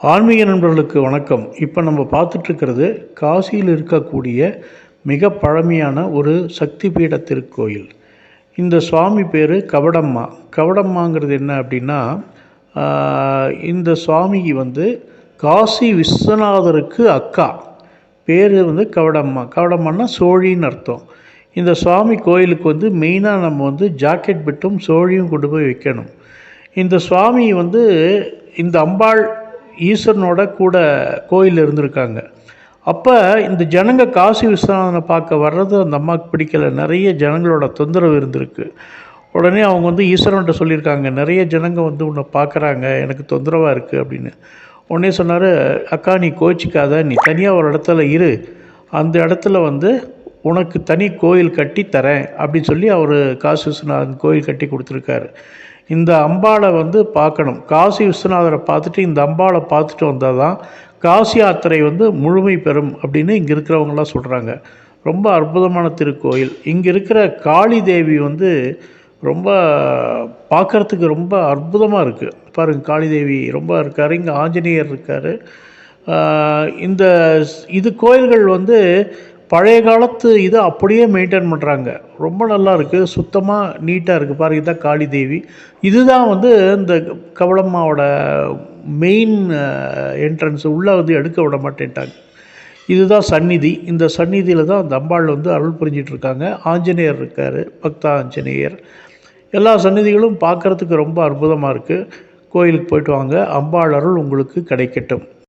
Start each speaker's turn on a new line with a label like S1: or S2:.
S1: ஆன்மீக நண்பர்களுக்கு வணக்கம். இப்போ நம்ம பார்த்துட்ருக்கிறது காசியில் இருக்கக்கூடிய மிக பழமையான ஒரு சக்தி பீட திருக்கோயில். இந்த சுவாமி பேர் கவடம்மா. கவடம்மாங்கிறது என்ன அப்படின்னா இந்த சுவாமிக்கு வந்து காசி விஸ்வநாதருக்கு அக்கா. பேர் வந்து கவடம்மா. கவடம்மான்னா சோழின்னு அர்த்தம். இந்த சுவாமி கோயிலுக்கு வந்து மெயினாக நம்ம வந்து ஜாக்கெட் பிட்டும் சோழியும் கொண்டு போய் வைக்கணும். இந்த சுவாமி வந்து இந்த அம்பாள் ஈஸ்வரனோட கூட கோயில் இருந்திருக்காங்க. அப்போ இந்த ஜனங்க காசி விஸ்வநாதனை பார்க்க வர்றது அந்த அம்மாவுக்கு பிடிக்கல. நிறைய ஜனங்களோட தொந்தரவு இருந்திருக்கு. உடனே அவங்க வந்து ஈஸ்வரன்கிட்ட சொல்லியிருக்காங்க நிறைய ஜனங்க வந்து உன்னை பார்க்குறாங்க. எனக்கு தொந்தரவாக இருக்குது அப்படின்னு. உடனே சொன்னார் அக்கா நீ கோச்சிக்காத நீ தனியாக ஒரு இடத்துல இரு. அந்த இடத்துல வந்து உனக்கு தனி கோயில் கட்டி தரேன் அப்படின்னு சொல்லி அவர் காசி விஸ்வநாதன் கோயில் கட்டி கொடுத்துருக்காரு. இந்த அம்பாளை வந்து பார்க்கணும். காசி விஸ்வநாதரை பார்த்துட்டு இந்த அம்பாளை பார்த்துட்டு வந்தால் தான் காசி யாத்திரை வந்து முழுமை பெறும் அப்படின்னு இங்கே இருக்கிறவங்களாம் சொல்கிறாங்க ரொம்ப அற்புதமான திருக்கோயில். இங்கே இருக்கிற காளி தேவி வந்து ரொம்ப பார்க்குறதுக்கு ரொம்ப அற்புதமாக இருக்குது பாருங்க காளி தேவி ரொம்ப இருக்கார். இங்கே ஆஞ்சநேயர் இருக்கார். இந்த இது கோயில்கள் வந்து பழைய காலத்து இதை அப்படியே மெயின்டைன் பண்ணுறாங்க ரொம்ப நல்லா இருக்குது சுத்தமாக நீட்டாக இருக்குது பாருங்க இதுதான் காளி தேவி இதுதான் வந்து இந்த கவளம்மாவோட மெயின் என்ட்ரன்ஸ் உள்ளே வந்து எடுக்க விட மாட்டேன்ட்டாங்க. இதுதான் சந்நிதி. இந்த சந்நிதியில் தான் அந்த அம்பாள் வந்து அருள் புரிஞ்சிட்ருக்காங்க ஆஞ்சநேயர் இருக்கார் பக்தா ஆஞ்சநேயர். எல்லா சந்நிதிகளும் பார்க்குறதுக்கு ரொம்ப அற்புதமாக இருக்குது கோயிலுக்கு போயிட்டு வாங்க. அம்பாள் அருள் உங்களுக்கு கிடைக்கட்டும்.